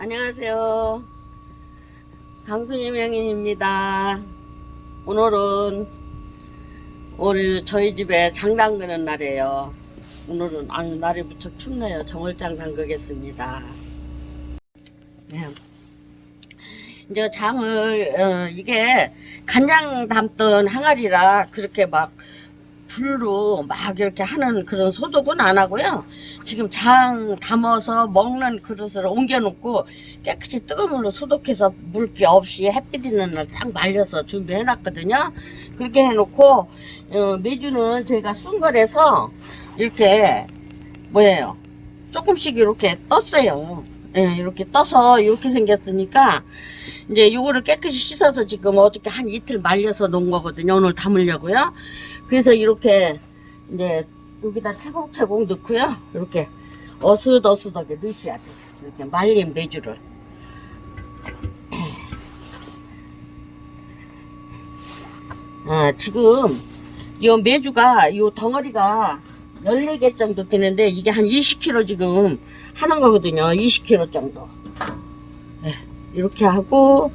안녕하세요. 강순임 형님입니다. 오늘은 우리 저희 집에 장담 그는 날이에요. 오늘은 아유 날이 무척 춥네요. 정월장 담그겠습니다. 네. 이제 장을 어, 이게 간장 담던 항아리라 그렇게 막 불로 막 이렇게 하는 그런 소독은 안 하고요. 지금 장 담아서 먹는 그릇을 옮겨놓고 깨끗이 뜨거운 물로 소독해서 물기 없이 햇빛 있는 날 딱 말려서 준비해놨거든요. 그렇게 해놓고 어, 매주는 저희가 순 거라서 이렇게 뭐예요? 조금씩 이렇게 떴어요. 예, 이렇게 떠서 이렇게 생겼으니까 이제 요거를 깨끗이 씻어서 지금 어저께 한 이틀 말려서 놓은 거거든요. 오늘 담으려고요. 그래서 이렇게 이제 여기다 차곡차곡 넣고요. 이렇게 어슷어슷하게 넣으셔야 돼요. 이렇게 말린 메주를. 아, 지금 요 메주가 요 덩어리가 14개 정도 되는데 이게 한 20kg 지금 하는 거거든요. 20kg 정도. 네, 이렇게 하고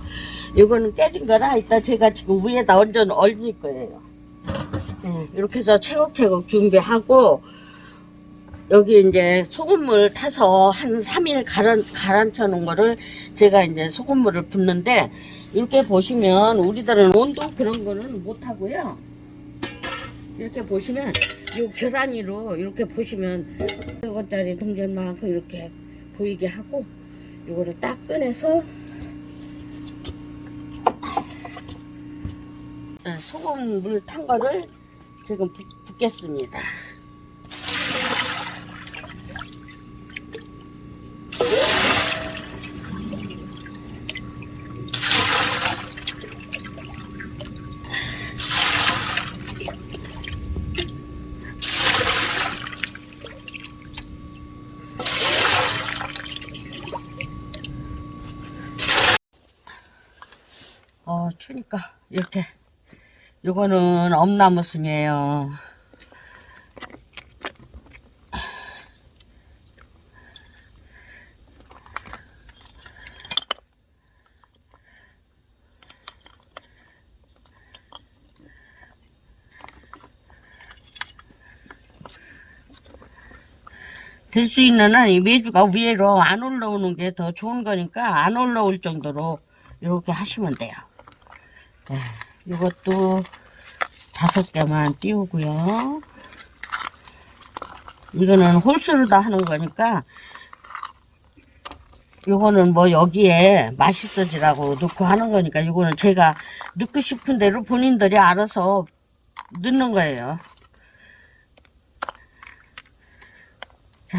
이거는 깨진 거라 이따 제가 지금 위에다 얹어 얼릴 거예요. 네, 이렇게 해서 채곡채곡 준비하고 여기 이제 소금물 타서 한 3일 가란, 가라앉혀 놓은 거를 제가 이제 소금물을 붓는데 이렇게 보시면 우리들은 온도 그런 거는 못 하고요. 이렇게 보시면 요 계란위로 이렇게 보시면 100원짜리 동전만큼 이렇게 보이게 하고 요거를 딱 꺼내서 아, 소금 물 탄 거를 지금 붓, 붓겠습니다. 어, 추니까 이렇게 요거는 엄나무 순이에요. 될 수 있는 한이 메주가 위로 안 올라오는 게 더 좋은 거니까 안 올라올 정도로 이렇게 하시면 돼요. 네, 이것도 다섯 개만 띄우고요. 이거는 홀수로 다 하는 거니까 요거는 뭐 여기에 맛있어지라고 넣고 하는 거니까 이거는 제가 넣고 싶은 대로 본인들이 알아서 넣는 거예요. 자.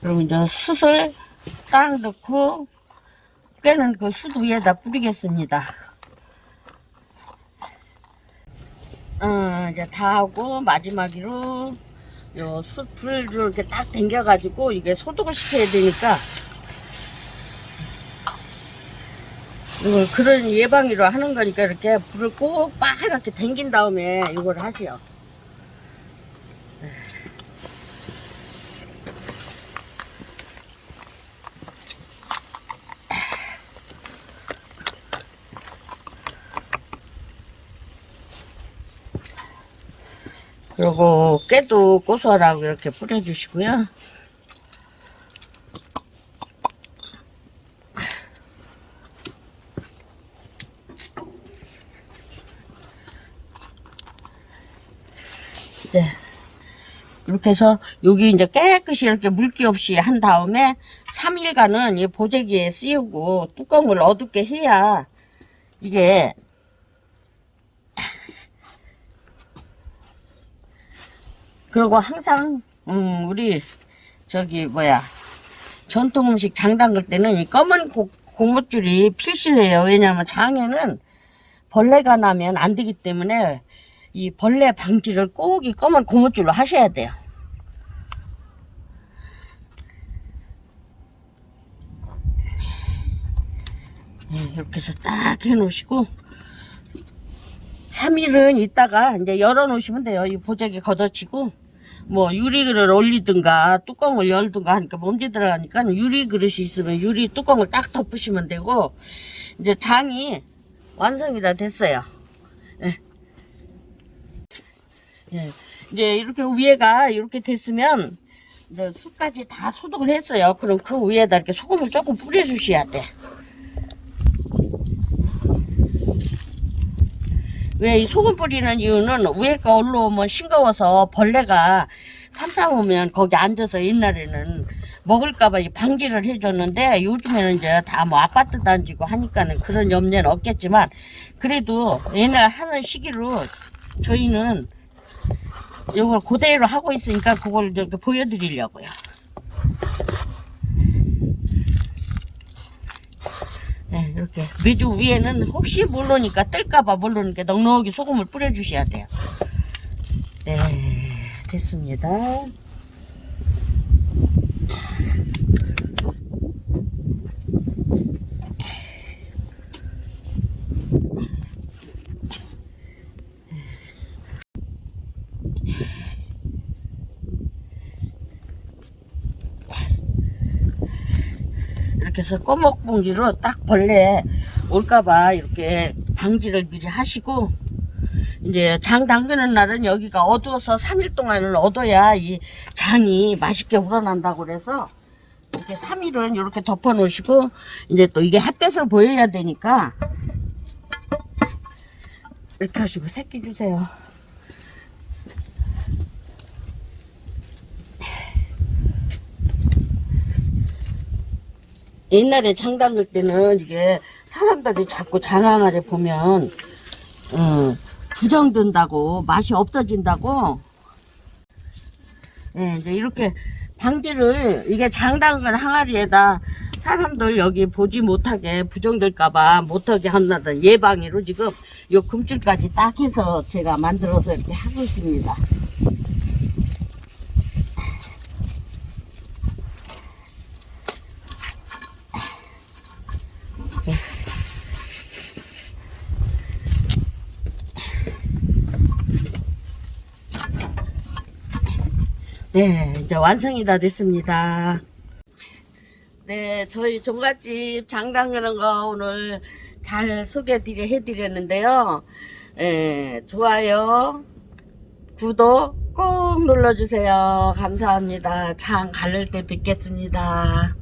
그럼 이제 숯을 딱 넣고 깨는 그숯 위에다 뿌리겠습니다. 어, 이제 다 하고 마지막으로 요 숯 불을 이렇게 딱 당겨가지고 이게 소독을 시켜야 되니까 이걸 그런 예방으로 하는 거니까 이렇게 불을 꼭 빨갛게 당긴 다음에 이걸 하세요. 그리고 깨도 고소하라고 이렇게 뿌려주시고요. 네. 이렇게 해서 여기 이제 깨끗이 이렇게 물기 없이 한 다음에 3일간은 이 보재기에 씌우고 뚜껑을 어둡게 해야 이게 그리고 항상 음 우리 저기 뭐야 전통 음식 장 담글 때는 이 검은 고, 고무줄이 필수예요. 왜냐하면 장에는 벌레가 나면 안 되기 때문에 이 벌레 방지를 꼭 이 검은 고무줄로 하셔야 돼요. 네, 이렇게 해서 딱 해놓으시고 3일은 있다가 이제 열어 놓으시면 돼요. 이 보자기 걷어치고 뭐 유리그릇을 올리든가 뚜껑을 열든가 하니까 먼지 들어가니까 유리 그릇이 있으면 유리 뚜껑을 딱 덮으시면 되고 이제 장이 완성이 다 됐어요. 예. 예. 이제 이렇게 위에가 이렇게 됐으면 이제 숯까지 다 소독을 했어요. 그럼 그 위에다 이렇게 소금을 조금 뿌려주셔야 돼. 왜 이 소금 뿌리는 이유는 위에가 올라오면 싱거워서 벌레가 삼삼오면 거기 앉아서 옛날에는 먹을까봐 이 방지를 해줬는데 요즘에는 이제 다 뭐 아파트 단지고 하니까는 그런 염려는 없겠지만 그래도 옛날 하는 시기로 저희는 이걸 그대로 하고 있으니까 그걸 이렇게 보여드리려고요. 네, 이렇게 매주 위에는 혹시 모르니까 뜰까봐 모르니까 넉넉히 소금을 뿌려주셔야 돼요. 네, 됐습니다. 이렇게 해서 꼬목 봉지로 딱 벌레 올까봐 이렇게 방지를 미리 하시고 이제 장 담그는 날은 여기가 어두워서 3일 동안은 얻어야 이 장이 맛있게 우러난다고 그래서 이렇게 3일은 이렇게 덮어 놓으시고 이제 또 이게 햇볕을 보여야 되니까 이렇게 하시고 새끼 주세요. 옛날에 장 담글 때는 이게 사람들이 자꾸 장항아리 보면 음, 부정든다고 맛이 없어진다고 예, 이제 이렇게 방지를 이게 장 담근 항아리에다 사람들 여기 보지 못하게 부정될까봐 못하게 한다던 예방으로 지금 요 금줄까지 딱 해서 제가 만들어서 이렇게 하고 있습니다. 네, 이제 완성이 다 됐습니다. 네, 저희 종갓집 장 담그는 거 오늘 잘 소개해드려 해드렸는데요. 예, 좋아요, 구독 꼭 눌러주세요. 감사합니다. 장 갈릴 때 뵙겠습니다.